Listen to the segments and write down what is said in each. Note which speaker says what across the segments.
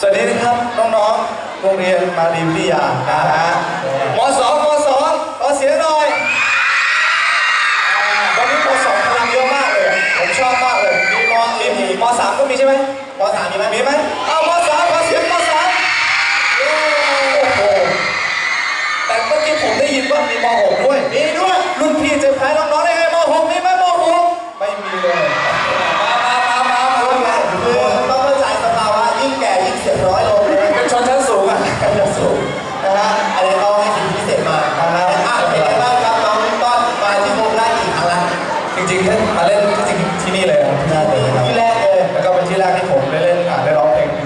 Speaker 1: สวัสดีนะครับน้องๆ โรงเรียนมารีวิทยานะฮะมสองมสองขอเสียงหน่อยวันนี้มสองพลังเยอะมากเลย ผมชอบมากเลย มีมมีมีมสามก็มีใช่ไหมมสามมีไหมมีไหมเอามสามขอเสียงมสามโอ้โหแต่เมื่อกี้ผมได้ยินว่ามีมหก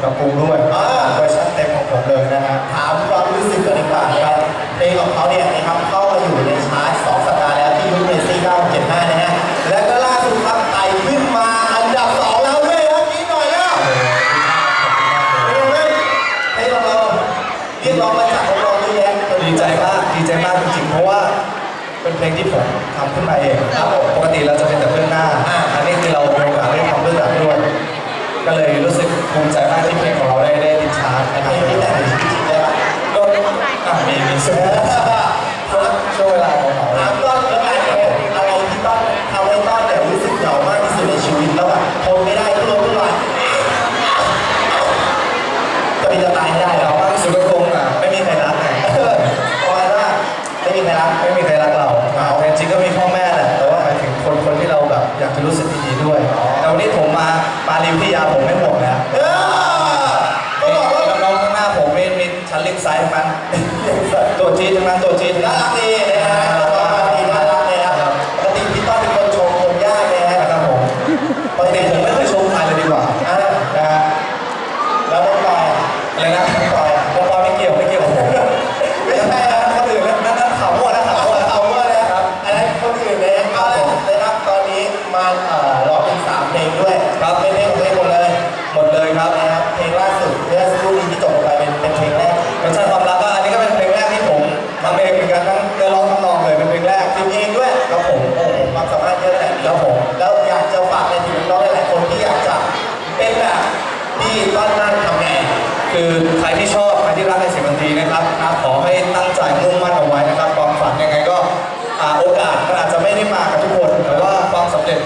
Speaker 1: ร้องเพ
Speaker 2: ล
Speaker 1: งปีกับปูด้วย
Speaker 2: อ่า
Speaker 1: เวอร์ชันเต็มของผมเลยนะฮะ
Speaker 2: ถามความรู้สึกกันดีกว่านะครับเพลงของเขาเนี่ยนะครับเข้ามาอยู่ในชาร์ตสองสัปดาห์แล้วที่ยูเนซี่975นะฮะและก็ล่าสุดครับไต่ขึ้นมาอันดับสองแล้วด้วยครับนี้หน่อยแล้วเป็นยังไงเพลงของเราเรียกร้องมาจากน้องๆเยอะแยะ
Speaker 1: ดีใจมากดีใจมากจริงๆเพราะว่าเป็นเพลงที่ผมทำขึ้นมาเอง
Speaker 2: ครับผม
Speaker 1: ปกติเราจะเป็นแต่เบื้องหน้า
Speaker 2: อ่า
Speaker 1: อันนี้คือเรามีโอกาสได้ทำเบื้องหลังด้วยก็เลยรู้สึก ภูมิใจมากที่เพลงของเราได้ได้ติดชาร์ตนะครับ
Speaker 2: ลงนี้แต่งในชีวิตได้
Speaker 1: ก็อะมีมีช่วงช่วงเวลาของเขา
Speaker 2: ถามต้นแล้วกันเนี่ยอะไรที่ต้นทำให้ต้นเนี่ยรู้สึกเหงามากที่สุดในชีวิตแล้วแบบทนไม่ได้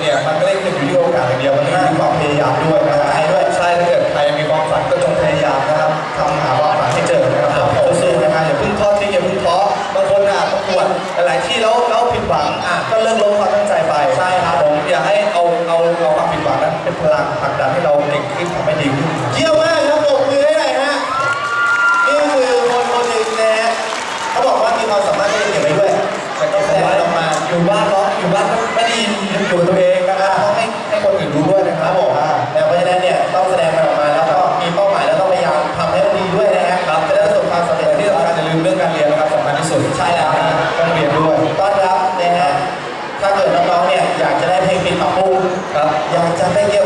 Speaker 2: เนี่ย
Speaker 1: มันไม่ได้ขึ้น
Speaker 2: อยู่ที่โอกา
Speaker 1: สอย่างเดียวมันขึ้นอยู่ที่ความพ
Speaker 2: ยายามด้วย
Speaker 1: นะ อยู่กับตัวเองนะครับต้องให้ให้คนอื่นรู้ด้วยนะค
Speaker 2: ค
Speaker 1: รั
Speaker 2: รั
Speaker 1: บบ
Speaker 2: ผม
Speaker 1: อ่า
Speaker 2: แต่เพราะฉะนั้นเนี่ยต้องแสดงมันออกมาแล้วก็มีเป้าหมายแล้วต้องพยายามทำให้มันดีด้วยนะฮะ
Speaker 1: ครับ
Speaker 2: จะได้ประสบความสำเร็จ
Speaker 1: แต่
Speaker 2: ที่
Speaker 1: ที่
Speaker 2: สำ
Speaker 1: สำ
Speaker 2: คั
Speaker 1: คั
Speaker 2: ญ
Speaker 1: ญอย่าลืมเรื่องการเรียนนะครับสำคัญที่สุด
Speaker 2: ใช่แล้วนะ
Speaker 1: ต้องเรียนด้วย
Speaker 2: ต้อนรับนะฮะถ้าเกิดน้องๆเนี่ยอยากจะได้เพลงปิดปรับปรุง
Speaker 1: ครับ
Speaker 2: อยากจะไปเก็บไว้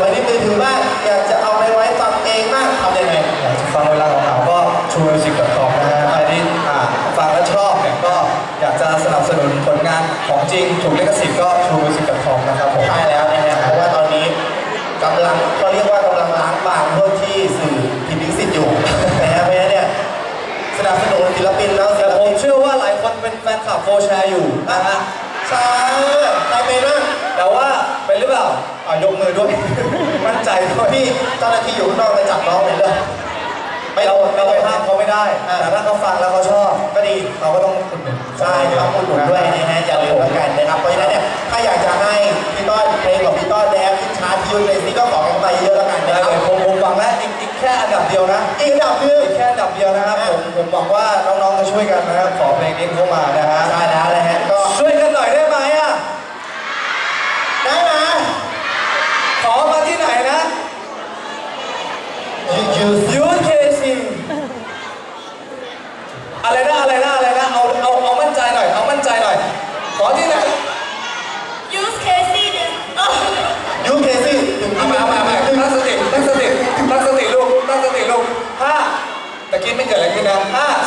Speaker 1: ของจริงถูกลิขสิทธิ์ก็ชูมิวสิกดอทคอมนะครับผม
Speaker 2: ใช่แล้วนะฮะเพราะว่าตอนนี้กำลังเขาเรียกว่ากำลังล้างบางพวกที่สื่อผิดลิขสิทธิ์อยู่นะฮะเพราะฉะนั้นเนี่ยสนับสนุนศิลปินแล้วศิ
Speaker 1: แต่
Speaker 2: ล
Speaker 1: ผ
Speaker 2: ปิ
Speaker 1: ม
Speaker 2: น
Speaker 1: เชื่อว่าหลายคนเป็นแฟนคลับโฟร์แชร์อยู่นะฮะ
Speaker 2: ใช่ใครเป็นบ้าง
Speaker 1: แต่ว่าเป็นหรือเปล่าอ่ายกมือด้วยมั่นใจด้วย
Speaker 2: พี่เจ้าหน้าที่อยู่ข้างนอกไปจับน้องเลยเลย ไม่
Speaker 1: เรา
Speaker 2: โดนไม่
Speaker 1: เรา
Speaker 2: โดน
Speaker 1: ห้ามเขาไม่ได้
Speaker 2: อ่า
Speaker 1: แต่ถ้าเขาฟังแล้วเขาชอบ
Speaker 2: ก็ดี
Speaker 1: เราก็ต้องอุดหนุน
Speaker 2: ใช่ครับคุณหนุนด้วยนะฮะอย่าลืมแล้วกันนะครับเพราะฉะนั้นเนี่ยถ้าอยากจะให้พี่ต้อนเพลงของพี่ต้อนแล้วขึ้นชาร์ตที่ยูนเลยนี่ก็ขอกันไปเยอะแล้วกัน
Speaker 1: ได้
Speaker 2: นะค
Speaker 1: เล
Speaker 2: รับ
Speaker 1: ยผมผมหวังแล้วอีกอีกแค่อันดับเดียวนะ
Speaker 2: อีกอันดับหนึง
Speaker 1: อีกแค่อันดับเดียวนะครับผมผมหวังว่าน้องๆจะช่วยกันนะครับขอเพลงนี้เข้ามานะฮะ
Speaker 2: ใช่แล้วนะฮะก็
Speaker 1: ช่วยกันหน่อยได้ไหมอะ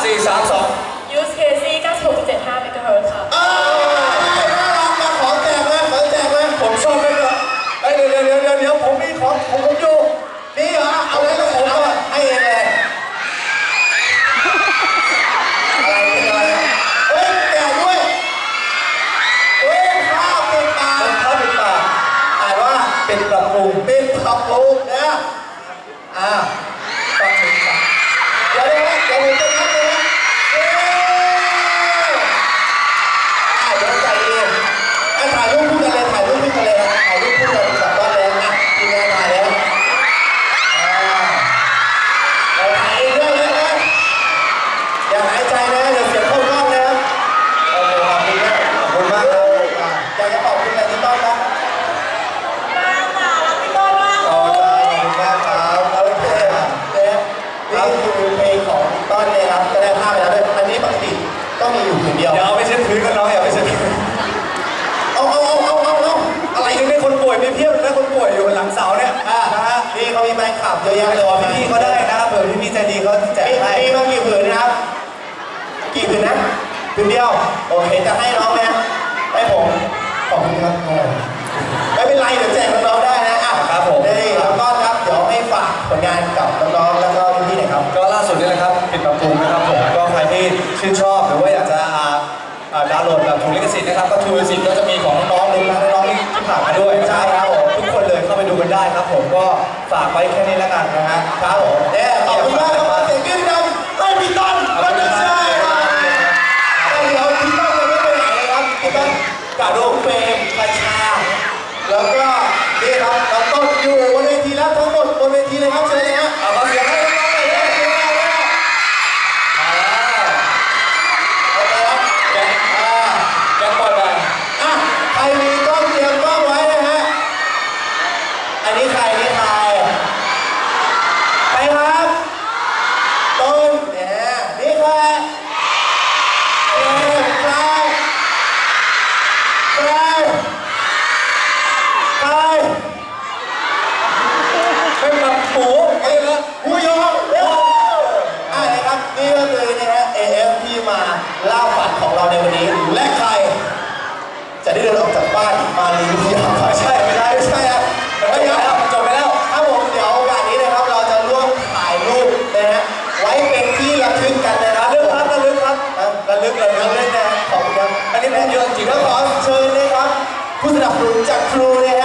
Speaker 2: สี่สาม
Speaker 1: สองา
Speaker 2: ย
Speaker 1: รูปพูดอะไรถ่ายรูปพูดอะไรนะถ่ายรูปพูดกันกลับบ้านแล้วนะทีมงา
Speaker 3: นถ่าแล้วอ่า
Speaker 2: เาถ่าย
Speaker 1: เองด้วยนะครับอย่าหายใจนะอย่าเสียงเข้ากล้องนะครับโอเคขอบคุณมากขอ
Speaker 3: บคุณ
Speaker 2: มากครับอ่าอยากจะขอบคุณอะไร
Speaker 1: ที่ต้อนรับ ขอบคุณมากครับโอเคนะครับนี่คือเพลงของต้อ
Speaker 2: นเครับก็ได้ภาพไปแล้วด้ว
Speaker 1: ยอันนี้ปกติก็มีอยู่คนเดียว
Speaker 2: เดี๋ยวเอาไปเช่
Speaker 1: ดพื้นกันเนา ป่วยอยู่หลังเสาเนี่ย
Speaker 2: อะ
Speaker 1: นะฮะ
Speaker 2: นี่เขามีแฟนคลับเยอะแยะเลยว่า
Speaker 1: พี่ๆเขาได้นะครับเผื่อพี่ๆใจดีเขาแจก
Speaker 2: มี
Speaker 1: ให้
Speaker 2: มีมากี่ผืนนะครับ กี่ผืนนะผืนเดียวโอเคจะให้น้องไหมให้ผมขอบคุณครับเออไม่เป็นไรเดี๋ยวแจกน้องๆได้นะอะ
Speaker 1: ครับผม
Speaker 2: นี่แล้วก็ครับเดี๋ยวให้ฝากผลงานกับน้องๆแล้วก็พี่ๆหน่อยครับ
Speaker 1: ก็ล่าสุดนี่แหละครับปิดปรับปรุงนะครับผมก็ใครที่ชื่นชอบหรือว่าอยากจะอ่าอ่าดาวน์โหลดแบบถูกลิขสิทธิ์นะครับก็ทูลิขสิทธิ์ก็จะมีของน้องๆรวมทั้งน้องๆที่ผ่านมาด้วย
Speaker 2: ใช่ครับ
Speaker 1: ไปดูกันได้ครับผมก็ฝากไว้แค่นี้แล้วกันนะฮะ
Speaker 2: ครับผมเด้ขอบคุณมากครับมาเสียงขึ้นดังให้พี่ต้นก็จะใช่ครับเดี๋ยวพี่ต้นจะไม่ไปไหนเลยครับพี่ต้นกับโรงเฟรมคาชา แล้วก็นี่ครับน้องต้นอยู่บนเวทีแล้วทั้งหมดบนเวทีเลยครับเชิญเลยฮะ
Speaker 1: เอาขอเสียงให้น้องๆหน่อยด้วยเสียงให้ด้วยอ่า
Speaker 2: โอเคครับ
Speaker 1: แกง
Speaker 2: อ่า
Speaker 1: แกงปล่อยไป
Speaker 2: อะใครมีกล้องเตรียมกล้องไว้นะฮะ อันนี้ใครนี่ใครใครครับต้นเนี่ยนี่ใครเอ็มใครใครใคร
Speaker 1: เป็นแบบหมูเอ้ยนะ
Speaker 2: ผู้ยงเร็วอะนะครับนี่ก็คือนะฮะ AF ที่ มาเล่าฝันของเราในวันนี้ และใคร จะได้เดินออกจากบ้านมาลีวิทยา
Speaker 1: ไม่ใช่ไม่ได้
Speaker 2: ไม่ใช่ครับ
Speaker 1: จบไปแล้วจบไปแล้ว
Speaker 2: ครับผมเดี๋ยวโอกาสนี้นะครับเราจะร่วมถ่ายรูปนะฮะไว้เป็นที่ระลึกกันนะครับ
Speaker 1: ระลึกครับระลึกครับ
Speaker 2: นะระลึกระลึกเลยนะขอบคุณครับ
Speaker 1: อันนี้พูดเยอะจริง
Speaker 2: แล้วขอเชิญนะครับผู้สนับสนุนจากครูนะฮะ